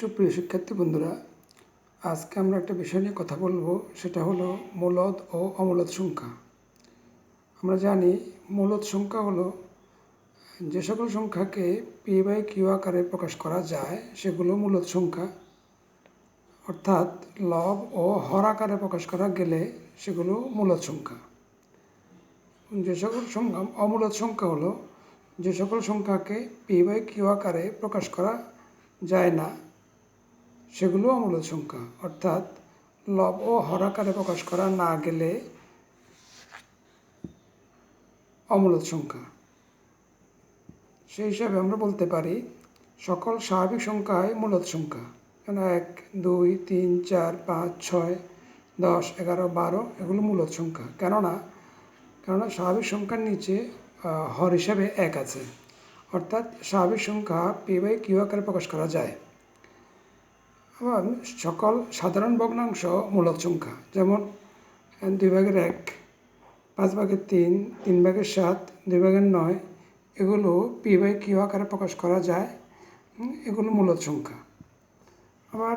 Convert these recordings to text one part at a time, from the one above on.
সুপ্রিয় শিক্ষার্থী বন্ধুরা, আজকে আমরা একটা বিষয় নিয়ে কথা বলব, সেটা হলো মূলদ ও অমূলদ সংখ্যা। আমরা জানি মূলদ সংখ্যা হলো যে সকল সংখ্যাকে পি বাই কিউ আকারে প্রকাশ করা যায়, সেগুলো মূলদ সংখ্যা। অর্থাৎ লব ও হর আকারে প্রকাশ করা গেলে সেগুলো মূলদ সংখ্যা। যে সকল সংখ্যা, অমূলদ সংখ্যা হলো যে সকল সংখ্যাকে পি বাই কিউ আকারে প্রকাশ করা যায় না সেগুলো অমূলদ সংখ্যা। অর্থাৎ লব ও হর আকারে প্রকাশ করা না গেলে অমূলদ সংখ্যা। সেই হিসাবে আমরা বলতে পারি সকল স্বাভাবিক সংখ্যাই মূলদ সংখ্যা। যেন এক, দুই, তিন, চার, পাঁচ, ছয়, দশ, এগারো, বারো, এগুলো মূলত সংখ্যা। কেননা কেননা স্বাভাবিক সংখ্যার নিচে হর হিসাবে এক আছে। অর্থাৎ স্বাভাবিক সংখ্যা পি বাই কিউ আকারে প্রকাশ করা যায়। আবার সকল সাধারণ ভগ্নাংশ মূলক সংখ্যা। যেমন দুই ভাগের এক, পাঁচ ভাগের তিন তিন ভাগের সাত, দুই ভাগের নয়, এগুলো পি বাই কিউ আকারে প্রকাশ করা যায়। এগুলো মূলদ সংখ্যা। আবার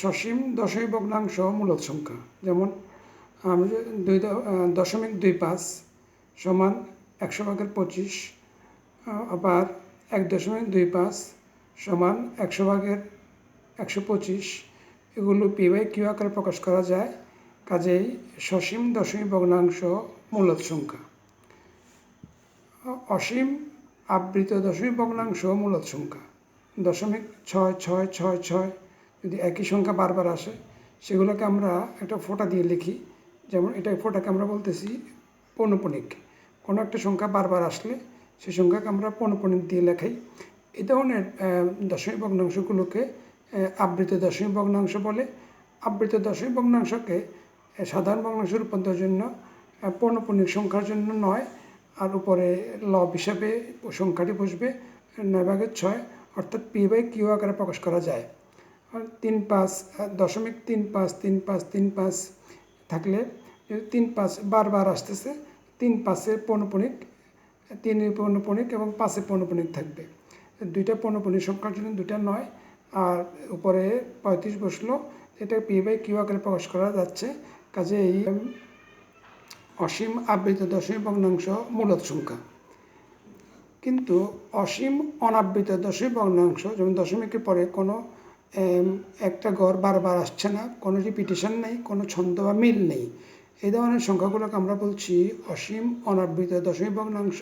সসীম দশমিক ভগ্নাংশ মূলদ সংখ্যা। যেমন আমরা যে দুই দশমিক দুই পাঁচ সমান একশো ভাগের পঁচিশ আবার এক দশমিক দুই পাঁচ সমান একশো ভাগের একশো পঁচিশ, এগুলো পি বাই কিউ আকারে প্রকাশ করা যায়। কাজেই সসীম দশমিক ভগ্নাংশ মূলদ সংখ্যা। অসীম, আবৃত দশমিক ভগ্নাংশ মূলদ সংখ্যা। দশমিক ছয় ছয় ছয় ছয় যদি একই সংখ্যা বারবার আসে, সেগুলোকে আমরা একটা ফোঁটা দিয়ে লিখি। যেমন এটা ফোঁটাকে আমরা বলতেছি পৌনপণিক কোনো একটা সংখ্যা বারবার আসলে সেই সংখ্যাকে আমরা পৌনপণিক দিয়ে লেখাই। এই ধরনের দশমিক ভগ্নাংশগুলোকে আবৃত দশমী ভগ্নাংশ বলে। আবৃত দশমী ভগ্নাংশকে সাধারণ ভগ্নাংশ রূপান্তরের জন্য পৌনপণিক সংখ্যার জন্য নয়। আর উপরে লব হিসাবে সংখ্যাটি বসবে নয় ভাগের ছয়, অর্থাৎ পি বাই কিউ আকারে প্রকাশ করা যায়। তিন পাঁচ দশমিক তিন পাঁচ তিন পাঁচ তিন পাঁচ থাকলে তিন পাঁচ বারবার আসতেছে, তিন পাঁচের পৌনপণিক তিনের পৌনপণিক এবং পাঁচের পৌনপণিক থাকবে। দুইটা পৌনপণিক সংখ্যার জন্য দুইটা নয় আর উপরে পঁয়ত্রিশ বসল। এটা পি বাই কিউ আকারে প্রকাশ করা যাচ্ছে। কাজে এই অসীম আবৃত দশমিক ভগ্নাংশ মূলত সংখ্যা। কিন্তু অসীম অনাবৃত দশমিক ভগ্নাংশ যেমন দশমিকের পরে কোনো একটা গড় বারবার আসছে না, কোনো রিপিটেশন নেই, কোনো ছন্দ বা মিল নেই। এই ধরনের সংখ্যাগুলোকে আমরা বলছি অসীম অনাবৃত দশমিক ভগ্নাংশ।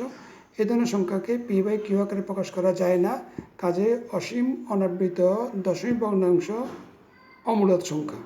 এই ধরনের সংখ্যাকে পি বাই কিউ আকারে প্রকাশ করা যায় না। কাজে অসীম, অনাবৃত, দশমিক ভগ্নাংশ অমূলত সংখ্যা।